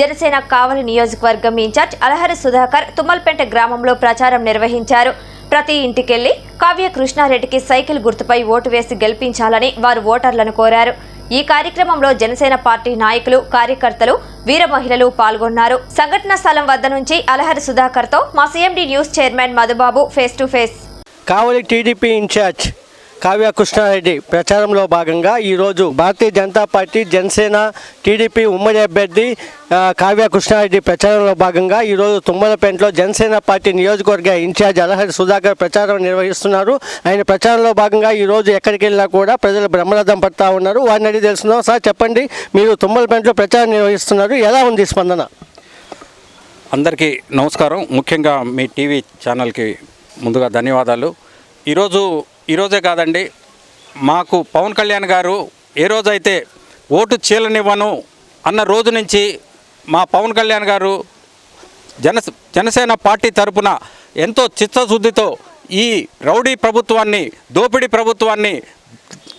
జనసేన కావలి నియోజకవర్గం ఇన్ఛార్జ్ అలహరి సుధాకర్ తుమ్మల్పేట గ్రామంలో ప్రచారం నిర్వహించారు. ప్రతి ఇంటికెళ్ళి కావ్య కృష్ణారెడ్డికి సైకిల్ గుర్తుపై ఓటు వేసి గెలిపించాలని వారు ఓటర్లను కోరారు. ఈ కార్యక్రమంలో జనసేన పార్టీ నాయకులు కార్యకర్తలు వీర మహిళలు పాల్గొన్నారు. సంఘటన స్థలం వద్ద నుంచి అలహరి సుధాకర్తో మా CMD news chairman Madhubabu face to face. Kavali TDP incharge Kavya Krishna Reddy ప్రచారంలో భాగంగా ఈరోజు భారతీయ జనతా పార్టీ జనసేన టీడీపీ ఉమ్మడి అభ్యర్థి కావ్య కృష్ణారెడ్డి ప్రచారంలో భాగంగా ఈరోజు తుమ్మలపేంటలో జనసేన పార్టీ నియోజకవర్గ ఇన్ఛార్జ్ అలహరి సుధాకర్ ప్రచారం నిర్వహిస్తున్నారు. ఆయన ప్రచారంలో భాగంగా ఈరోజు ఎక్కడికి వెళ్ళినా కూడా ప్రజలు బ్రహ్మరథం పడతా ఉన్నారు. వారిని అడిగి తెలుసుకుందాం. సార్ చెప్పండి. మీరు తుమ్మలపేంటలో ప్రచారం నిర్వహిస్తున్నారు. ఎలా ఉంది స్పందన? అందరికీ నమస్కారం. ముఖ్యంగా మీ టీవీ ఛానల్కి ముందుగా ధన్యవాదాలు. ఈరోజు ఈరోజే కాదండి మాకు పవన్ కళ్యాణ్ గారు ఏ రోజైతే ఓటు చీలనివ్వను అన్న రోజు నుంచి మా పవన్ కళ్యాణ్ గారు జన జనసేన పార్టీ తరపున ఎంతో చిత్తశుద్ధితో ఈ రౌడీ ప్రభుత్వాన్ని దోపిడీ ప్రభుత్వాన్ని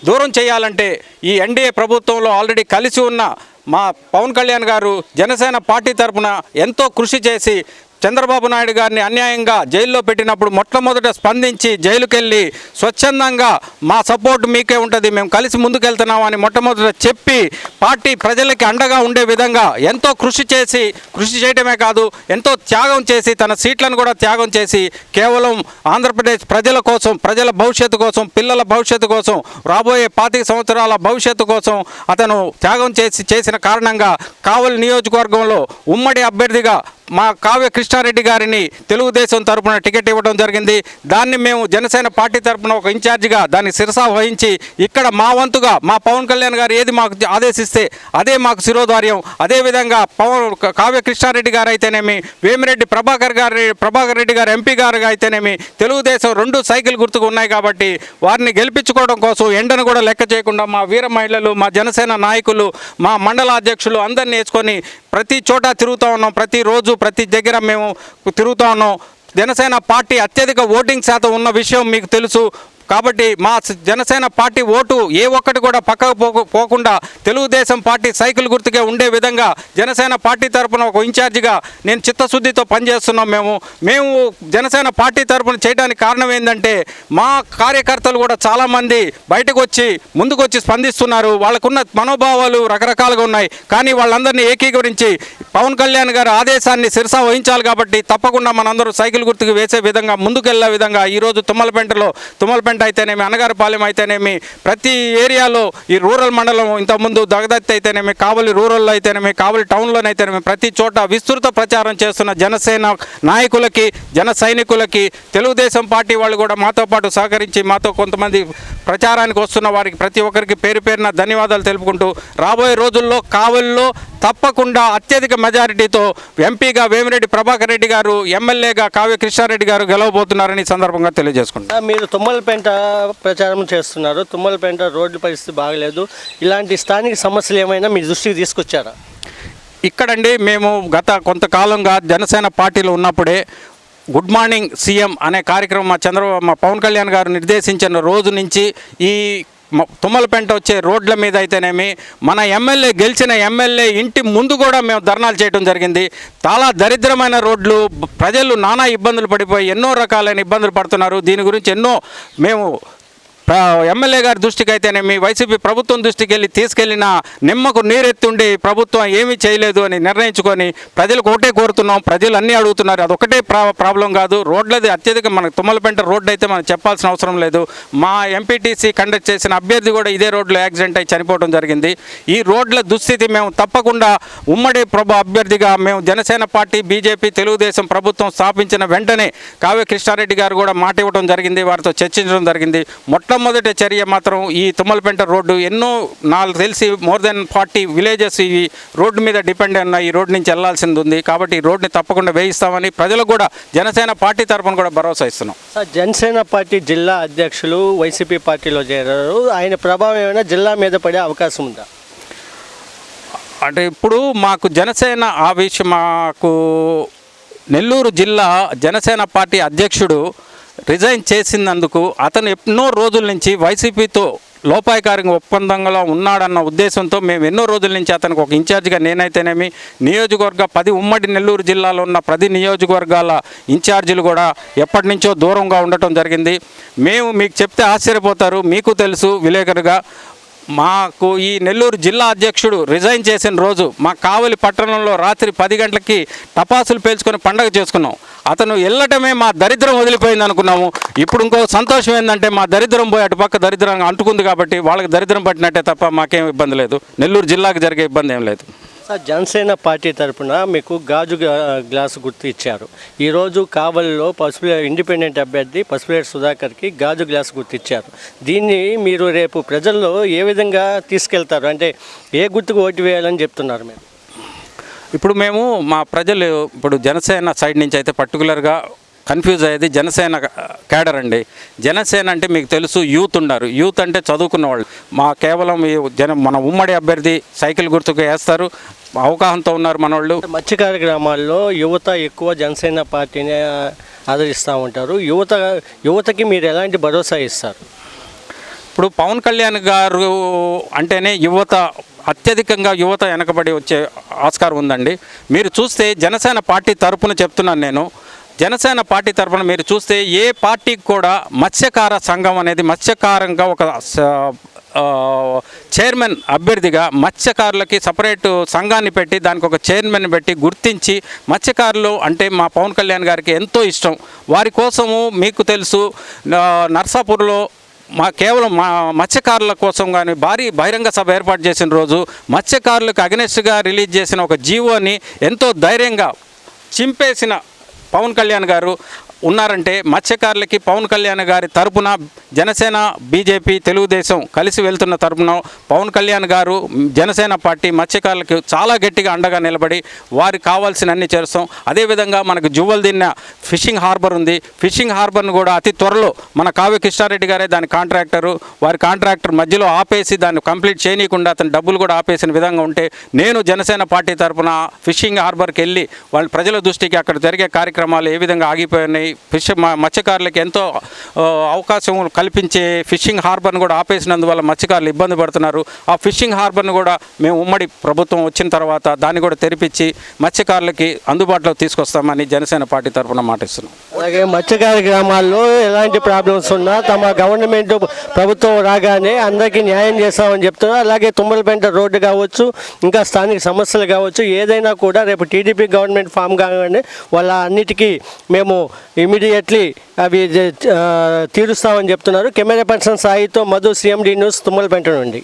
దూరం చేయాలంటే ఈ ఎన్డీఏ ప్రభుత్వంలో ఆల్రెడీ కలిసి ఉన్న మా పవన్ కళ్యాణ్ గారు జనసేన పార్టీ తరపున ఎంతో కృషి చేసి చంద్రబాబు నాయుడు గారిని అన్యాయంగా జైల్లో పెట్టినప్పుడు మొట్టమొదట స్పందించి జైలుకెళ్ళి స్వచ్ఛందంగా మా సపోర్ట్ మీకే ఉంటుంది మేము కలిసి ముందుకెళ్తున్నామని మొట్టమొదట చెప్పి పార్టీ ప్రజలకి అండగా ఉండే విధంగా ఎంతో కృషి చేసి కృషి చేయడమే కాదు ఎంతో త్యాగం చేసి తన సీట్లను కూడా త్యాగం చేసి కేవలం ఆంధ్రప్రదేశ్ ప్రజల కోసం ప్రజల భవిష్యత్తు కోసం పిల్లల భవిష్యత్తు కోసం రాబోయే పాతిక సంవత్సరాల భవిష్యత్తు కోసం అతను త్యాగం చేసి చేసిన కారణంగా కావలి నియోజకవర్గంలో ఉమ్మడి అభ్యర్థిగా మా కావ్య కృష్ణారెడ్డి గారిని తెలుగుదేశం తరపున టికెట్ ఇవ్వడం జరిగింది. దాన్ని మేము జనసేన పార్టీ తరపున ఒక ఇన్ఛార్జిగా దాన్ని శిరసా వహించి ఇక్కడ మా వంతుగా మా పవన్ కళ్యాణ్ గారు ఏది మాకు ఆదేశిస్తే అదే మాకు శిరోధార్యం. అదేవిధంగా పవన్ కావ్య కృష్ణారెడ్డి గారు అయితేనేమి వేమిరెడ్డి ప్రభాకర్ గారి ప్రభాకర్ రెడ్డి గారు ఎంపీ గారు అయితేనేమి తెలుగుదేశం రెండు సైకిల్ గుర్తుకు ఉన్నాయి కాబట్టి వారిని గెలిపించుకోవడం కోసం ఎండను కూడా లెక్క చేయకుండా మా వీర మహిళలు మా జనసేన నాయకులు మా మండల అధ్యక్షులు అందరిని వేసుకొని ప్రతి చోట తిరుగుతూ ఉన్నాం. ప్రతిరోజు ప్రతి దగ్గర మేము తిరుగుతూ ఉన్నాం. జనసేన పార్టీ అత్యధిక ఓటింగ్ శాతం ఉన్న విషయం మీకు తెలుసు. కాబట్టి మా జనసేన పార్టీ ఓటు ఏ ఒక్కటి కూడా పక్కకు పోకుండా తెలుగుదేశం పార్టీ సైకిల్ గుర్తుకే ఉండే విధంగా జనసేన పార్టీ తరపున ఒక ఇన్ఛార్జిగా నేను చిత్తశుద్ధితో పనిచేస్తున్నాం మేము. మేము జనసేన పార్టీ తరపున చేయడానికి కారణం ఏంటంటే మా కార్యకర్తలు కూడా చాలామంది బయటకు వచ్చి ముందుకు వచ్చి స్పందిస్తున్నారు. వాళ్ళకున్న మనోభావాలు రకరకాలుగా ఉన్నాయి. కానీ వాళ్ళందరినీ ఏకీకరించి పవన్ కళ్యాణ్ గారి ఆదేశాన్ని శిరసా వహించాలి కాబట్టి తప్పకుండా మనందరూ సైకిల్ గుర్తుకు వేసే విధంగా ముందుకెళ్ళే విధంగా ఈరోజు తుమ్మలపెంటలో తుమ్మలపెంట అయితేనేమి అనగారిపాలెం అయితేనేమి ప్రతి ఏరియాలో ఈ రూరల్ మండలం ఇంతకుముందు దగదత్తి అయితేనేమి కావలి రూరల్లో అయితేనేమి కావలి టౌన్లోనైతేనేమి ప్రతి చోట విస్తృత ప్రచారం చేస్తున్న జనసేన నాయకులకి జన సైనికులకి తెలుగుదేశం పార్టీ వాళ్ళు కూడా మాతో పాటు సహకరించి మాతో కొంతమంది ప్రచారానికి వస్తున్న వారికి ప్రతి ఒక్కరికి పేరు పేరున ధన్యవాదాలు తెలుపుకుంటూ రాబోయే రోజుల్లో కావలిలో తప్పకుండా అత్యధిక మెజారిటీతో ఎంపీగా వేమిరెడ్డి ప్రభాకర్ రెడ్డి గారు ఎమ్మెల్యేగా కావ్య కృష్ణారెడ్డి గారు గెలవబోతున్నారని సందర్భంగా తెలియజేసుకుంటారు మీరు తుమ్మలపేంట ప్రచారం చేస్తున్నారు. తుమ్మలపేంట రోడ్డు పరిస్థితి బాగలేదు. ఇలాంటి స్థానిక సమస్యలు ఏమైనా మీ దృష్టికి తీసుకొచ్చారా? ఇక్కడండి మేము గత కొంతకాలంగా జనసేన పార్టీలో ఉన్నప్పుడే గుడ్ మార్నింగ్ సీఎం అనే కార్యక్రమం మా చంద్రబాబు మా పవన్ కళ్యాణ్ గారు నిర్దేశించిన రోజు నుంచి ఈ తుమ్మలపెంట వచ్చే రోడ్ల మీద అయితేనేమి మన ఎమ్మెల్యే గెలిచిన ఎమ్మెల్యే ఇంటి ముందు కూడా మేము ధర్నాలు చేయడం జరిగింది. చాలా దరిద్రమైన రోడ్లు ప్రజలు నానా ఇబ్బందులు పడిపోయి ఎన్నో రకాలైన ఇబ్బందులు పడుతున్నారు. దీని గురించి ఎన్నో మేము ఎమ్మెల్యే గారి దృష్టికి అయితేనేమి వైసీపీ ప్రభుత్వం దృష్టికి వెళ్ళి తీసుకెళ్ళిన నిమ్మకు నీరెత్తుండి ప్రభుత్వం ఏమీ చేయలేదు అని నిర్ణయించుకొని ప్రజలకు ఒకటే కోరుతున్నాం. ప్రజలు అన్నీ అడుగుతున్నారు. అదొకటే ప్రా ప్రాబ్లం కాదు. రోడ్లది అత్యధిక మనకు తుమ్మలపెంట రోడ్డు అయితే మనం చెప్పాల్సిన అవసరం లేదు. మా ఎంపీటీసీ కండక్ట్ చేసిన అభ్యర్థి కూడా ఇదే రోడ్లో యాక్సిడెంట్ అయి చనిపోవడం జరిగింది. ఈ రోడ్ల దుస్థితి మేము తప్పకుండా ఉమ్మడి ప్రభు అభ్యర్థిగా మేము జనసేన పార్టీ బీజేపీ తెలుగుదేశం ప్రభుత్వం స్థాపించిన వెంటనే కావ్య కృష్ణారెడ్డి గారు కూడా మాట ఇవ్వడం జరిగింది. వారితో చర్చించడం జరిగింది. మొట్ట మొట్టమొదటి చర్య మాత్రం ఈ తుమ్మలపెంట రోడ్డు. ఎన్నో నాకు తెలిసి మోర్ దెన్ ఫార్టీ విలేజెస్ ఈ రోడ్డు మీద డిపెండ్ ఉన్న ఈ రోడ్డు నుంచి వెళ్ళాల్సింది ఉంది. కాబట్టి ఈ రోడ్డుని తప్పకుండా వేయిస్తామని ప్రజలకు కూడా జనసేన పార్టీ తరఫున కూడా భరోసా ఇస్తున్నాం. సార్ జనసేన పార్టీ జిల్లా అధ్యక్షులు వైసీపీ పార్టీలో చేరారు. ఆయన ప్రభావం ఏమైనా జిల్లా మీద పడే అవకాశం ఉందా? అంటే ఇప్పుడు మాకు జనసేన ఆ విషయం మాకు నెల్లూరు జిల్లా జనసేన పార్టీ అధ్యక్షుడు రిజైన్ చేసినందుకు అతను ఎన్నో రోజుల నుంచి వైసీపీతో లోపాయకారిక ఒప్పందంలో ఉన్నాడన్న ఉద్దేశంతో మేము ఎన్నో రోజుల నుంచి అతనికి ఒక ఇన్ఛార్జిగా నేనైతేనేమి నియోజకవర్గ పది ఉమ్మడి నెల్లూరు జిల్లాలో ఉన్న ప్రతి నియోజకవర్గాల ఇన్ఛార్జీలు కూడా ఎప్పటి నుంచో దూరంగా ఉండటం జరిగింది. మేము మీకు చెప్తే ఆశ్చర్యపోతారు మీకు తెలుసు విలేకరుగా. మాకు ఈ నెల్లూరు జిల్లా అధ్యక్షుడు రిజైన్ చేసిన రోజు మా కావలి పట్టణంలో రాత్రి పది గంటలకి టపాసులు పేల్చుకొని పండగ చేసుకున్నాం. అతను వెళ్ళటమే మా దరిద్రం వదిలిపోయింది అనుకున్నాము. ఇప్పుడు ఇంకో సంతోషం ఏంటంటే మా దరిద్రం పోయి అటుపక్క దరిద్రంగా దరిద్రం అంటుకుంది కాబట్టి వాళ్ళకి దరిద్రం పట్టినట్టే తప్ప మాకేం ఇబ్బంది లేదు. నెల్లూరు జిల్లాకు జరిగే ఇబ్బంది ఏం లేదు. జనసేన పార్టీ తరపున మీకు గాజు గ్లాస్ గ్లాసు గుర్తు ఇచ్చారు. ఈరోజు కావలిలో పసుపు ఇండిపెండెంట్ అభ్యర్థి పసుపులేటి సుధాకర్కి గాజు గ్లాసు గుర్తు ఇచ్చారు. దీన్ని మీరు రేపు ప్రజల్లో ఏ విధంగా తీసుకెళ్తారు? అంటే ఏ గుర్తుకు ఓటు వేయాలని చెప్తున్నారు మీరు? ఇప్పుడు మేము మా ప్రజలు ఇప్పుడు జనసేన సైడ్ నుంచి అయితే పర్టికులర్గా కన్ఫ్యూజ్ అయ్యేది జనసేన క్యాడర్ అండి. జనసేన అంటే మీకు తెలుసు యూత్ ఉన్నారు. యూత్ అంటే చదువుకున్న వాళ్ళు. మా కేవలం ఈ జన మన ఉమ్మడి అభ్యర్థి సైకిల్ గుర్తుకు వేస్తారు. అవగాహనతో ఉన్నారు మన వాళ్ళు మత్స్యకార గ్రామాల్లో యువత ఎక్కువ జనసేన పార్టీని ఆదరిస్తూ ఉంటారు. యువత యువతకి మీరు ఎలాంటి భరోసా ఇస్తారు? ఇప్పుడు పవన్ కళ్యాణ్ గారు అంటేనే యువత అత్యధికంగా యువత వెనకబడి వచ్చే ఆస్కారం ఉందండి. మీరు చూస్తే జనసేన పార్టీ తరపున చెప్తున్నాను నేను. జనసేన పార్టీ తరఫున మీరు చూస్తే ఏ పార్టీకి కూడా మత్స్యకార సంఘం అనేది మత్స్యకారంగా ఒక చైర్మన్ అభ్యర్థిగా మత్స్యకారులకి సపరేట్ సంఘాన్ని పెట్టి దానికి ఒక చైర్మన్ పెట్టి గుర్తించి మత్స్యకారులు అంటే మా పవన్ కళ్యాణ్ గారికి ఎంతో ఇష్టం. వారి కోసము మీకు తెలుసు నర్సాపూర్లో మా కేవలం మా మత్స్యకారుల కోసం కానీ భారీ బహిరంగ సభ ఏర్పాటు చేసిన రోజు మత్స్యకారులకు అగనెస్ట్గా రిలీజ్ చేసిన ఒక జీవోని ఎంతో ధైర్యంగా చింపేసిన పవన్ కళ్యాణ్ గారు ఉన్నారంటే మత్స్యకారులకి పవన్ కళ్యాణ్ గారి తరపున జనసేన బీజేపీ తెలుగుదేశం కలిసి వెళ్తున్న తరపున పవన్ కళ్యాణ్ గారు జనసేన పార్టీ మత్స్యకారులకు చాలా గట్టిగా అండగా నిలబడి వారికి కావాల్సిన అన్ని చేస్తాం అదేవిధంగా మనకు జువ్వల్ దిన్న ఫిషింగ్ హార్బర్ ఉంది. ఫిషింగ్ హార్బర్ను కూడా అతి త్వరలో మన కావ్య కృష్ణారెడ్డి గారే దాని కాంట్రాక్టరు వారి కాంట్రాక్టర్ మధ్యలో ఆపేసి దాన్ని కంప్లీట్ చేయనీయకుండా అతను డబ్బులు కూడా ఆపేసిన విధంగా ఉంటే నేను జనసేన పార్టీ తరపున ఫిషింగ్ హార్బర్కి వెళ్ళి వాళ్ళ ప్రజల దృష్టికి అక్కడ జరిగే కార్యక్రమాలు ఏ విధంగా ఆగిపోయినాయి ఫిష్ మత్స్యకారులకు ఎంతో అవకాశం కల్పించే ఫిషింగ్ హార్బర్ను కూడా ఆపేసినందువల్ల మత్స్యకారులు ఇబ్బంది పడుతున్నారు. ఆ ఫిషింగ్ హార్బర్ను కూడా మేము ఉమ్మడి ప్రభుత్వం వచ్చిన తర్వాత దాన్ని కూడా తెరిపించి మత్స్యకారులకి అందుబాటులో తీసుకొస్తామని జనసేన పార్టీ తరఫున మాటిస్తున్నాం. అలాగే మత్స్యకార గ్రామాల్లో ఎలాంటి ప్రాబ్లమ్స్ ఉన్నా తమ గవర్నమెంట్ ప్రభుత్వం రాగానే అందరికీ న్యాయం చేస్తామని చెప్తున్నారు. అలాగే తుమ్మలపేంట రోడ్డు కావచ్చు ఇంకా స్థానిక సమస్యలు కావచ్చు ఏదైనా కూడా రేపు టీడీపీ గవర్నమెంట్ ఫామ్ కాగానే వాళ్ళ అన్నిటికీ మేము ఇమీడియట్లీ అవి తీరుస్తామని చెప్తున్నారు. కెమెరా పర్సన్ సాయితో మధు సిఎండి న్యూస్ తుమ్మలపెంట నుండి.